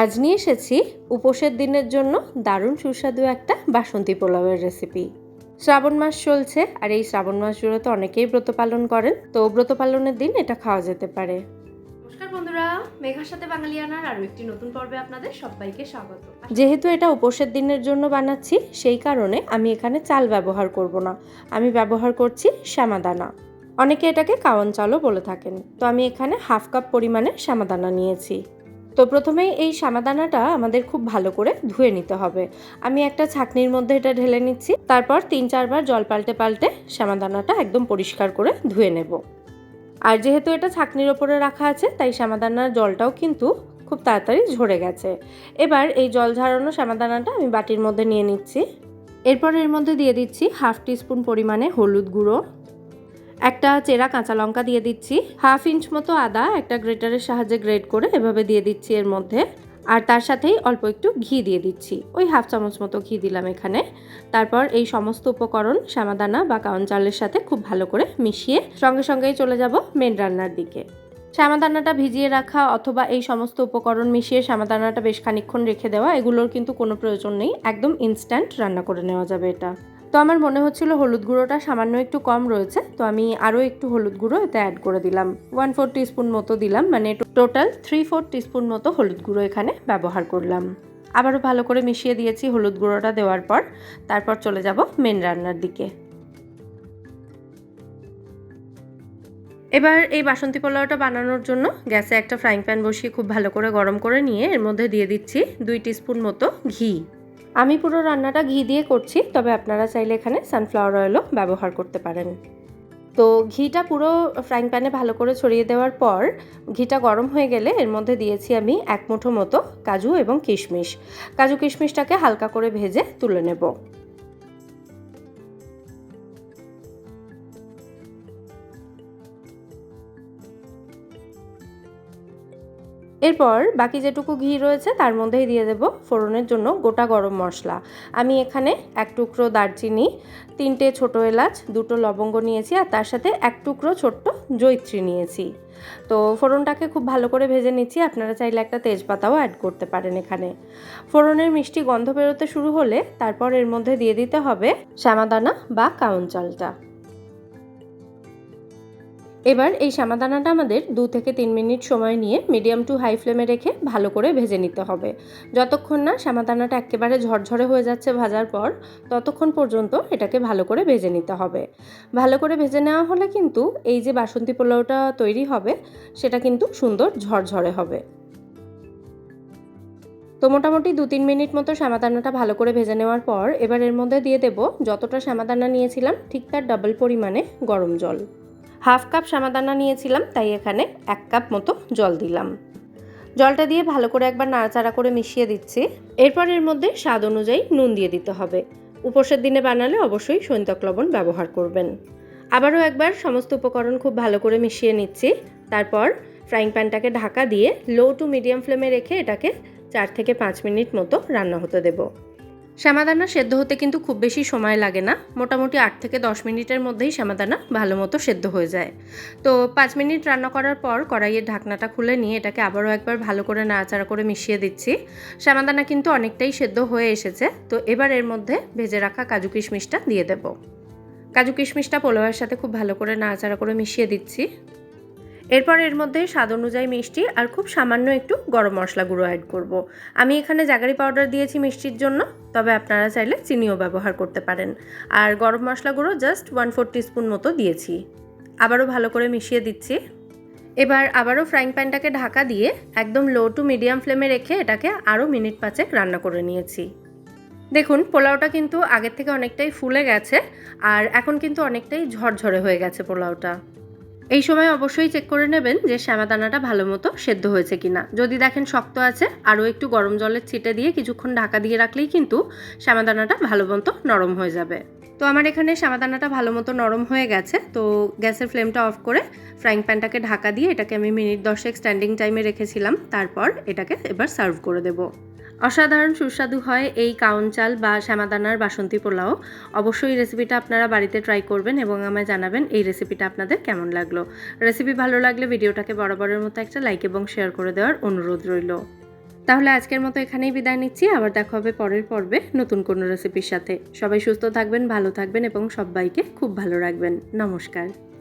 আজ নিয়ে এসেছি উপোসের দিনের জন্য দারুণ সুস্বাদু একটা বাসন্তী পোলাওয়ের রেসিপি শ্রাবণ মাস চলছে আর এই শ্রাবণ মাস জুড়ে তো অনেকেই ব্রত পালন করেন তো ব্রত পালনের দিন এটা খাওয়া যেতে পারে। নমস্কার বন্ধুরা মেঘার সাথে বাঙালিয়ানার আরও একটি নতুন পর্বে আপনাদের সবাইকে স্বাগত। যেহেতু এটা উপোসের দিনের জন্য বানাচ্ছি সেই কারণে আমি এখানে চাল ব্যবহার করব না। আমি ব্যবহার করছি শ্যামাদানা। অনেকে এটাকে কাওয়ান চালও বলে থাকেন। তো আমি এখানে হাফ কাপ পরিমাণে শ্যামাদানা নিয়েছি। তো প্রথমেই এই শ্যামাদানাটা আমাদের খুব ভালো করে ধুয়ে নিতে হবে। আমি একটা ছাকনির মধ্যে এটা ঢেলে নিচ্ছি। তারপর তিন চারবার জল পাল্টে পাল্টে শ্যামাদানাটা একদম পরিষ্কার করে ধুয়ে নেব। আর যেহেতু এটা ছাকনির ওপরে রাখা আছে, তাই শ্যামাদানার জলটাও কিন্তু খুব তাড়াতাড়ি ঝরে গেছে। এবার এই জল ঝরানো শ্যামাদানাটা আমি বাটির মধ্যে নিয়ে নিচ্ছি। এরপর এর মধ্যে দিয়ে দিচ্ছি হাফ টিস্পুন পরিমাণে হলুদ গুঁড়ো। একটা চেরা কাঁচা লঙ্কা দিয়ে দিচ্ছি। হাফ ইঞ্চ মতো আদা একটা গ্রেটারের সাহায্যে গ্রেট করে এভাবে দিয়ে দিচ্ছি এর মধ্যে। আর তার সাথেই অল্প একটু ঘি দিয়ে দিচ্ছি। ওই হাফ চামচ মতো ঘি দিলাম এখানে। তারপর এই সমস্ত উপকরণ শ্যামাদানা বা কাউন চালের সাথে খুব ভালো করে মিশিয়ে সঙ্গে সঙ্গেই চলে যাব মেন রান্নার দিকে। শ্যামাদানাটা ভিজিয়ে রাখা অথবা এই সমস্ত উপকরণ মিশিয়ে শ্যামাদানাটা বেশ খানিক্ষণ রেখে দেওয়া, এগুলোর কিন্তু কোনো প্রয়োজন নেই। একদম ইনস্ট্যান্ট রান্না করে নেওয়া যাবে এটা। তো আমার মনে হচ্ছিল হলুদ গুঁড়োটা সামান্য একটু কম রয়েছে, তো আমি আরও একটু হলুদ গুঁড়ো এতে অ্যাড করে দিলাম। ওয়ান ফোর টিস্পুন মতো দিলাম মানে টোটাল থ্রি ফোর টিস্পুন মতো হলুদ গুঁড়ো এখানে ব্যবহার করলাম। আবারও ভালো করে মিশিয়ে দিয়েছি হলুদ গুঁড়োটা দেওয়ার পর, তারপর চলে যাব মেন রান্নার দিকে। এবার এই বাসন্তী পোলাওটা বানানোর জন্য গ্যাসে একটা ফ্রাইং প্যান বসিয়ে খুব ভালো করে গরম করে নিয়ে এর মধ্যে দিয়ে দিচ্ছি দুই টিস্পুন মতো ঘি। আমি পুরো রান্নাটা ঘি দিয়ে করছি, তবে আপনারা চাইলে এখানে সানফ্লাওয়ার অয়েলও ব্যবহার করতে পারেন। তো ঘিটা পুরো ফ্রাইং প্যানে ভালো করে ছড়িয়ে দেওয়ার পর, ঘিটা গরম হয়ে গেলে এর মধ্যে দিয়েছি আমি এক মুঠো মতো কাজু এবং কিশমিশ। কাজু কিশমিশটাকে হালকা করে ভেজে তুলে নেব। এরপর বাকি যেটুকু ঘি রয়েছে, তার মধ্যেই দিয়ে দেব ফোড়নের জন্য গোটা গরম মশলা। আমি এখানে এক টুকরো দারচিনি, তিনটে ছোটো এলাচ, দুটো লবঙ্গ নিয়েছি আর তার সাথে এক টুকরো ছোট্ট জৈত্রী নিয়েছি। তো ফোড়নটাকে খুব ভালো করে ভেজে নিচ্ছি, আপনারা চাইলে একটা তেজপাতাও অ্যাড করতে পারেন এখানে। ফোড়নের মিষ্টি গন্ধ বেরোতে শুরু হলে তারপর এর মধ্যে দিয়ে দিতে হবে শ্যামাদানা বা কাউন চালটা। এবার এই শ্যামাদানাটা আমাদের দু থেকে তিন মিনিট সময় নিয়ে মিডিয়াম টু হাই ফ্লেমে রেখে ভালো করে ভেজে নিতে হবে। যতক্ষণ না শ্যামাদানাটা একেবারে ঝরঝরে হয়ে যাচ্ছে ভাজার পর, ততক্ষণ পর্যন্ত এটাকে ভালো করে ভেজে নিতে হবে। ভালো করে ভেজে নেওয়া হলে কিন্তু এই যে বাসন্তী পোলাওটা তৈরি হবে, সেটা কিন্তু সুন্দর ঝরঝরে হবে। তো মোটামুটি দু তিন মিনিট মতো শ্যামাদানাটা ভালো করে ভেজে নেওয়ার পর, এবার এর মধ্যে দিয়ে দেব যতটা শ্যামাদানা নিয়েছিলাম, ঠিক তার ডাবল পরিমাণে গরম জল। হাফ কাপ সামাদানা নিয়েছিলাম, তাই এখানে এক কাপ মতো জল দিলাম। জলটা দিয়ে ভালো করে একবার নাড়াচাড়া করে মিশিয়ে দিচ্ছি। এরপর এর মধ্যে স্বাদ অনুযায়ী নুন দিয়ে দিতে হবে। উপোসের দিনে বানালে অবশ্যই সৈন্তক লবণ ব্যবহার করবেন। আবারও একবার সমস্ত উপকরণ খুব ভালো করে মিশিয়ে নিচ্ছি। তারপর ফ্রাইং প্যানটাকে ঢাকা দিয়ে লো টু মিডিয়াম ফ্লেমে রেখে এটাকে চার থেকে পাঁচ মিনিট মতো রান্না হতে দেবো। শ্যামাদানা সেদ্ধ হতে কিন্তু খুব বেশি সময় লাগে না। মোটামুটি আট থেকে দশ মিনিটের মধ্যেই শ্যামাদানা ভালো মতো সেদ্ধ হয়ে যায়। তো পাঁচ মিনিট রান্না করার পর কড়াইয়ের ঢাকনাটা খুলে নিয়ে এটাকে আবারও একবার ভালো করে নাড়াচাড়া করে মিশিয়ে দিচ্ছি। শ্যামাদানা কিন্তু অনেকটাই সেদ্ধ হয়ে এসেছে। তো এবার এর মধ্যে ভেজে রাখা কাজু কিশমিশটা দিয়ে দেব। কাজু কিশমিশটা পোলাওয়ের সাথে খুব ভালো করে নাড়াচাড়া করে মিশিয়ে দিচ্ছি। এরপর এর মধ্যে স্বাদ অনুযায়ী মিষ্টি আর খুব সামান্য একটু গরম মশলা গুঁড়ো অ্যাড করব। আমি এখানে জাগারি পাউডার দিয়েছি মিষ্টির জন্য, তবে আপনারা চাইলে চিনিও ব্যবহার করতে পারেন। আর গরম মশলা গুঁড়ো জাস্ট ওয়ান ফোর টিস্পুন মতো দিয়েছি। আবারও ভালো করে মিশিয়ে দিচ্ছি। এবার আবারও ফ্রাইং প্যানটাকে ঢাকা দিয়ে একদম লো টু মিডিয়াম ফ্লেমে রেখে এটাকে আরও মিনিট পাঁচেক রান্না করে নিয়েছি। দেখুন, পোলাওটা কিন্তু আগের থেকে অনেকটাই ফুলে গেছে, আর এখন কিন্তু অনেকটাই ঝরঝরে হয়ে গেছে পোলাওটা। এই সময় অবশ্যই চেক করে নেবেন যে শ্যামাদানাটা ভালো মতো সেদ্ধ হয়েছে কিনা। যদি দেখেন শক্ত আছে, আরও একটু গরম জলের ছিটে দিয়ে কিছুক্ষণ ঢাকা দিয়ে রাখলেই কিন্তু শ্যামাদানাটা ভালো মতো নরম হয়ে যাবে। তো আমার এখানে শ্যামাদানাটা ভালো মতো নরম হয়ে গেছে, তো গ্যাসের ফ্লেমটা অফ করে ফ্রাইং প্যানটাকে ঢাকা দিয়ে এটাকে আমি মিনিট দশেক স্ট্যান্ডিং টাইমে রেখেছিলাম, তারপর এটাকে এবার সার্ভ করে দেবো। অসাধারণ সুস্বাদু হয় এই কাউন চাল বা শ্যামাদানার বাসন্তী পোলাও। অবশ্যই রেসিপিটা আপনারা বাড়িতে ট্রাই করবেন এবং আমায় জানাবেন এই রেসিপিটা আপনাদের কেমন লাগল। রেসিপি ভালো লাগলে ভিডিওটাকে বরাবরের মতো একটা লাইক এবং শেয়ার করে দেওয়ার অনুরোধ রইল। তাহলে আজকের মতো এখানেই বিদায় নিচ্ছি। আবার দেখা হবে পরের পর্বে নতুন কোনো রেসিপির সাথে। সবাই সুস্থ থাকবেন, ভালো থাকবেন এবং সবাইকে খুব ভালো রাখবেন। নমস্কার।